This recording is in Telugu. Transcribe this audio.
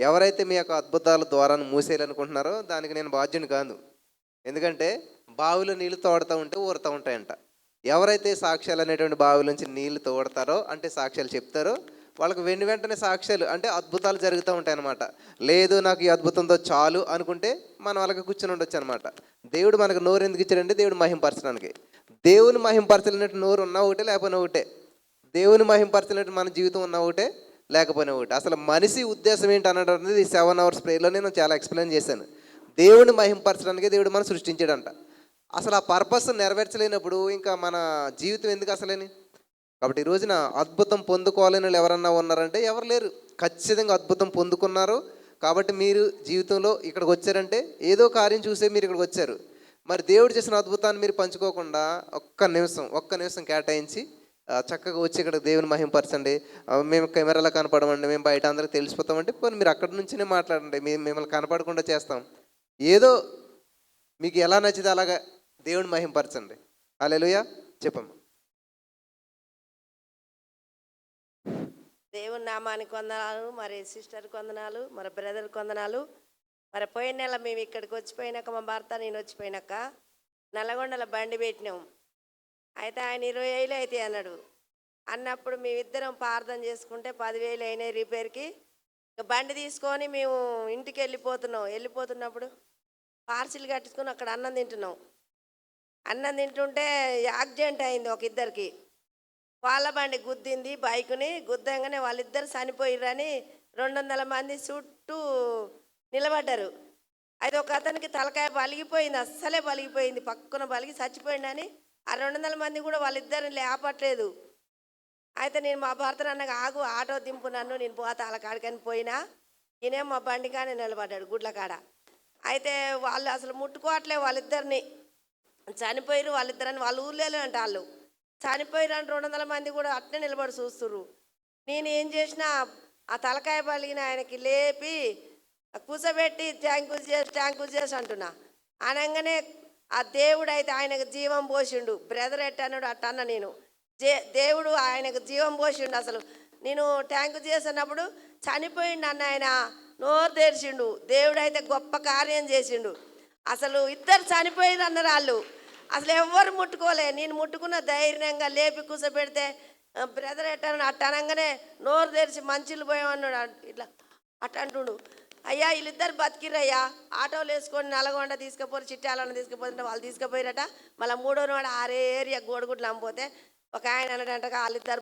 ఎవరైతే మీ యొక్క అద్భుతాల ద్వారాను మూసేయాలనుకుంటున్నారో దానికి నేను బాధ్యుని కాదు. ఎందుకంటే బావిలో నీళ్ళు తోడుతూ ఉంటే ఊరుతూ ఉంటాయంట. ఎవరైతే సాక్ష్యాలు అనేటువంటి బావి నుంచి నీళ్ళు తోడతారో అంటే సాక్ష్యాలు చెప్తారో వాళ్ళకి వెను వెంటనే సాక్ష్యాలు అంటే అద్భుతాలు జరుగుతూ ఉంటాయన్నమాట. లేదు నాకు ఈ అద్భుతంతో చాలు అనుకుంటే మనం వాళ్ళకి కూర్చొని ఉండొచ్చు అనమాట దేవుడు మనకు నోరు ఎందుకు ఇచ్చాడంటే దేవుడు మహింపరచడానికి. దేవుని మహింపరచలేనట్టు నోరు ఉన్నా ఒకటే లేకపోయినా ఒకటే. దేవుని మహింపరచలేనట్టు మన జీవితం ఉన్నా ఒకటే లేకపోయినా ఒకటి. అసలు మనిషి ఉద్దేశం ఏంటి అనడం సెవెన్ అవర్స్ ప్రేయర్లో నేను చాలా ఎక్స్ప్లెయిన్ చేశాను. దేవుడిని మహింపరచడానికే దేవుడు మనం సృష్టించాడంట. అసలు ఆ పర్పస్ నెరవేర్చలేనప్పుడు ఇంకా మన జీవితం ఎందుకు అసలేని? కాబట్టి ఈ రోజున అద్భుతం పొందుకోవాలని వాళ్ళు ఎవరన్నా ఉన్నారంటే ఎవరు లేరు. ఖచ్చితంగా అద్భుతం పొందుకున్నారు. కాబట్టి మీరు జీవితంలో ఇక్కడికి వచ్చారంటే ఏదో కార్యం చూసే మీరు ఇక్కడికి వచ్చారు. మరి దేవుడు చేసిన అద్భుతాన్ని మీరు పంచుకోకుండా ఒక్క నిమిషం ఒక్క నిమిషం కేటాయించి చక్కగా వచ్చి ఇక్కడ దేవుని మహింపరచండి మేము కెమెరాలో కనపడమండి మేము బయట అందరికి తెలిసిపోతామంటే పోనీ మీరు అక్కడి నుంచినే మాట్లాడండి మేము మిమ్మల్ని కనపడకుండా చేస్తాం. ఏదో మీకు ఎలా నచ్చితే అలాగా దేవుని మహింపరచండి అలెలుయా చెప్పమ్మా. దేవుని నామానికి వందనాలు మరి సిస్టర్కి వందనాలు మరి బ్రదర్కి వందనాలు. మరి పోయిన నెల మేము ఇక్కడికి వచ్చిపోయినాక మా భర్త నేను వచ్చిపోయినాక నల్లగొండల బండి పెట్టినాం. అయితే ఆయన ఇరవై వేలు అయితే అన్నాడు. అన్నప్పుడు మేమిద్దరం ప్రార్థన చేసుకుంటే పదివేలు అయినాయి రిపేర్కి. బండి తీసుకొని మేము ఇంటికి వెళ్ళిపోతున్నాం. వెళ్ళిపోతున్నప్పుడు పార్సిల్ కట్టుకుని అక్కడ అన్నం తింటున్నాం. అన్నం తింటుంటే యాక్సిడెంట్ అయింది ఒక ఇద్దరికి. వాళ్ళ బండి గుద్దింది బైకుని. గుద్దంగానే వాళ్ళిద్దరు చనిపోయిర్రని రెండు వందల మంది చుట్టూ నిలబడ్డారు. అయితే ఒక అతనికి తలకాయ పలిగిపోయింది. అస్సలే పలిగిపోయింది. పక్కన పలిగి చచ్చిపోయిండని ఆ రెండు వందల మంది కూడా వాళ్ళిద్దరిని లేపట్లేదు. అయితే నేను మా భర్త అన్నగా ఆగు ఆటో దింపు నన్ను నేను పోతా వాళ్ళ కాడికని పోయినా. ఈయనే మా బండి కానీ నిలబడ్డాడు గుడ్ల కాడ అయితే వాళ్ళు అసలు ముట్టుకోవట్లే వాళ్ళిద్దరిని. చనిపోయారు వాళ్ళిద్దరని వాళ్ళ ఊర్లేలు అంట వాళ్ళు చనిపోయారు అని రెండు వందల మంది కూడా అట్నే నిలబడి చూస్తుర్రు. నేను ఏం చేసినా ఆ తలకాయ పలిగిన ఆయనకి లేపి కూసబెట్టి ట్యాంకు చేసి ట్యాంకు చేసి అంటున్నా. అనగానే ఆ దేవుడు అయితే ఆయనకు జీవం పోసిండు. బ్రదర్ ఎట్టన్నాడు అన్నాడు అట్ట అన్న నేను. జే దేవుడు ఆయనకు జీవం పోసిండు అసలు. నేను ట్యాంకు చేసినప్పుడు చనిపోయిండు అన్న ఆయన నోరు తెరిచిండు. దేవుడు అయితే గొప్ప కార్యం చేసిండు. అసలు ఇద్దరు చనిపోయారు అన్నారు వాళ్ళు అసలు ఎవ్వరు ముట్టుకోలే. నేను ముట్టుకున్న ధైర్యంగా లేపి కూర్చోబెడితే బ్రదర్ ఎట్టాను అట్ట అనగానే నోరు తెరిచి మంచిలు పోయామన్నాడు ఇట్లా అట్టంటుడు అయ్యా వీళ్ళిద్దరు బతికిరయ్యా ఆటోలు వేసుకొని నల్గొండ తీసుకుపోరు చిట్టాలను తీసుకుపోతుంటే వాళ్ళు తీసుకుపోయారట. మళ్ళీ మూడో నాడు ఆరే ఏరియా గోడుగుడ్లు అమ్మిపోతే ఒక ఆయన అన్నటంట వాళ్ళిద్దరు